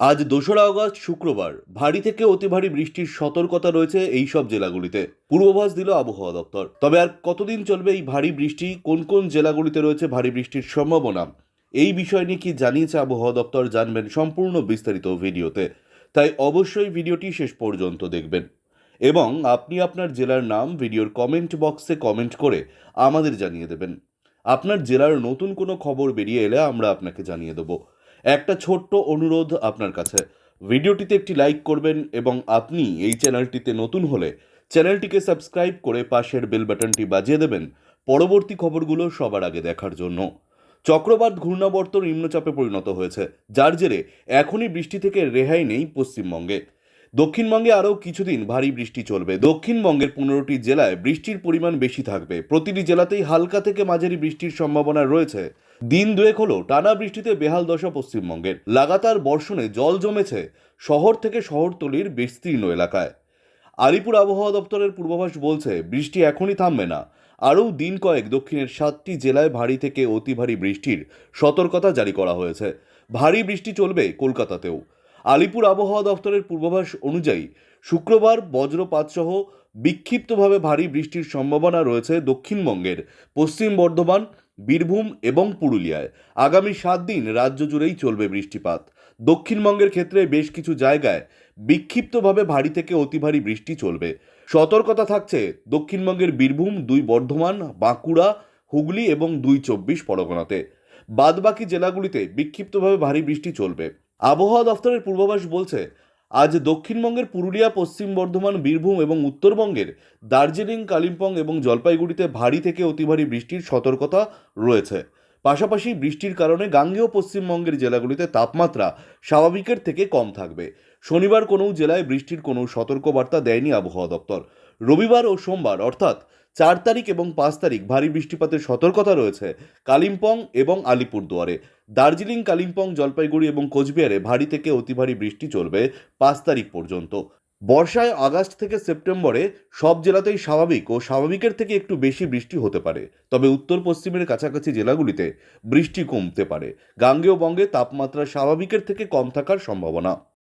আজ দোসরা আগস্ট শুক্রবার, ভারী থেকে অতি ভারী বৃষ্টির সতর্কতা রয়েছে এই সব জেলাগুলিতে। পূর্বাভাস দিল আবহাওয়া দপ্তর। তবে আর কতদিন চলবে এই ভারী বৃষ্টি? কোন কোন জেলাগুলিতে রয়েছে ভারী বৃষ্টির সম্ভাবনা? এই বিষয় নিয়ে কি জানিয়েছে আবহাওয়া দপ্তর জানবেন সম্পূর্ণ বিস্তারিত ভিডিওতে। তাই অবশ্যই ভিডিওটি শেষ পর্যন্ত দেখবেন। এবং আপনি আপনার জেলার নাম ভিডিওর কমেন্ট বক্সে কমেন্ট করে আমাদের জানিয়ে দেবেন। আপনার জেলার নতুন কোনো খবর বেরিয়ে এলে আমরা আপনাকে জানিয়ে দেবো। একটা ছোট্ট অনুরোধ আপনার কাছে। ভিডিওটিতে একটি লাইক করবেন এবং আপনি এই চ্যানেলটিতে নতুন হলে চ্যানেলটিকে সাবস্ক্রাইব করে পাশের বেল বাটনটি বাজিয়ে দেবেন পরবর্তী খবরগুলো সবার আগে দেখার জন্য। চক্রবাত ঘূর্ণাবর্ত নিম্নচাপে পরিণত হয়েছে। যার জেরে এখনই বৃষ্টি থেকে রেহাই নেই পশ্চিমবঙ্গে। দক্ষিণবঙ্গে আরও কিছুদিন ভারী বৃষ্টি চলবে। দক্ষিণবঙ্গের পনেরোটি জেলায় বৃষ্টির পরিমাণ বেশি থাকবে। প্রতিটি জেলাতেই হালকা থেকে মাঝারি বৃষ্টির সম্ভাবনা রয়েছে। দিন দুয়েক হলো টানা বৃষ্টিতে বেহাল দশা পশ্চিমবঙ্গের। লাগাতার বর্ষণে জল জমেছে শহর থেকে শহরতলির বিস্তীর্ণ এলাকায়। আলিপুর আবহাওয়া দপ্তরের পূর্বাভাস বলছে, বৃষ্টি এখনই থামবে না। আরও দিন কয়েক দক্ষিণের সাতটি জেলায় ভারী থেকে অতি ভারী বৃষ্টির সতর্কতা জারি করা হয়েছে। ভারী বৃষ্টি চলবে কলকাতাতেও। আলিপুর আবহাওয়া দপ্তরের পূর্বাভাস অনুযায়ী শুক্রবার বজ্রপাতসহ বিক্ষিপ্তভাবে ভারী বৃষ্টির সম্ভাবনা রয়েছে দক্ষিণবঙ্গের, পশ্চিম বর্ধমান, বীরভূম এবং পুরুলিয়ায়। আগামী সাত দিন রাজ্য জুড়েই চলবে বৃষ্টিপাত। দক্ষিণবঙ্গের ক্ষেত্রে বেশ কিছু জায়গায় বিক্ষিপ্তভাবে ভারী থেকে অতি ভারী বৃষ্টি চলবে। সতর্কতা থাকছে দক্ষিণবঙ্গের বীরভূম, দুই বর্ধমান, বাঁকুড়া, হুগলি এবং দুই চব্বিশ পরগনাতে। বাদবাকি জেলাগুলিতে বিক্ষিপ্তভাবে ভারী বৃষ্টি চলবে। আবহাওয়া দফতরের পূর্বাভাস বলছে, আজ দক্ষিণবঙ্গের পুরুলিয়া, পশ্চিম বর্ধমান, বীরভূম এবং উত্তরবঙ্গের দার্জিলিং, কালিম্পং এবং জলপাইগুড়িতে ভারী থেকে অতি ভারী বৃষ্টির সতর্কতা রয়েছে। পাশাপাশি বৃষ্টির কারণে গাঙ্গেয় পশ্চিমবঙ্গের জেলাগুলিতে তাপমাত্রা স্বাভাবিকের থেকে কম থাকবে। শনিবার কোনো জেলায় বৃষ্টির কোনো সতর্কবার্তা দেয়নি আবহাওয়া দপ্তর। রবিবার ও সোমবার, অর্থাৎ চার তারিখ এবং পাঁচ তারিখ ভারী বৃষ্টিপাতের সতর্কতা রয়েছে কালিম্পং এবং আলিপুরদুয়ারে। দার্জিলিং, কালিম্পং, জলপাইগুড়ি এবং কোচবিহারে ভারী থেকে অতি ভারী বৃষ্টি চলবে পাঁচ তারিখ পর্যন্ত। বর্ষায় আগস্ট থেকে সেপ্টেম্বরে সব জেলাতেই স্বাভাবিক ও স্বাভাবিকের থেকে একটু বেশি বৃষ্টি হতে পারে। তবে উত্তর পশ্চিমের কাছাকাছি জেলাগুলিতে বৃষ্টি কমতে পারে। গাঙ্গেয় বঙ্গে তাপমাত্রা স্বাভাবিকের থেকে কম থাকার সম্ভাবনা।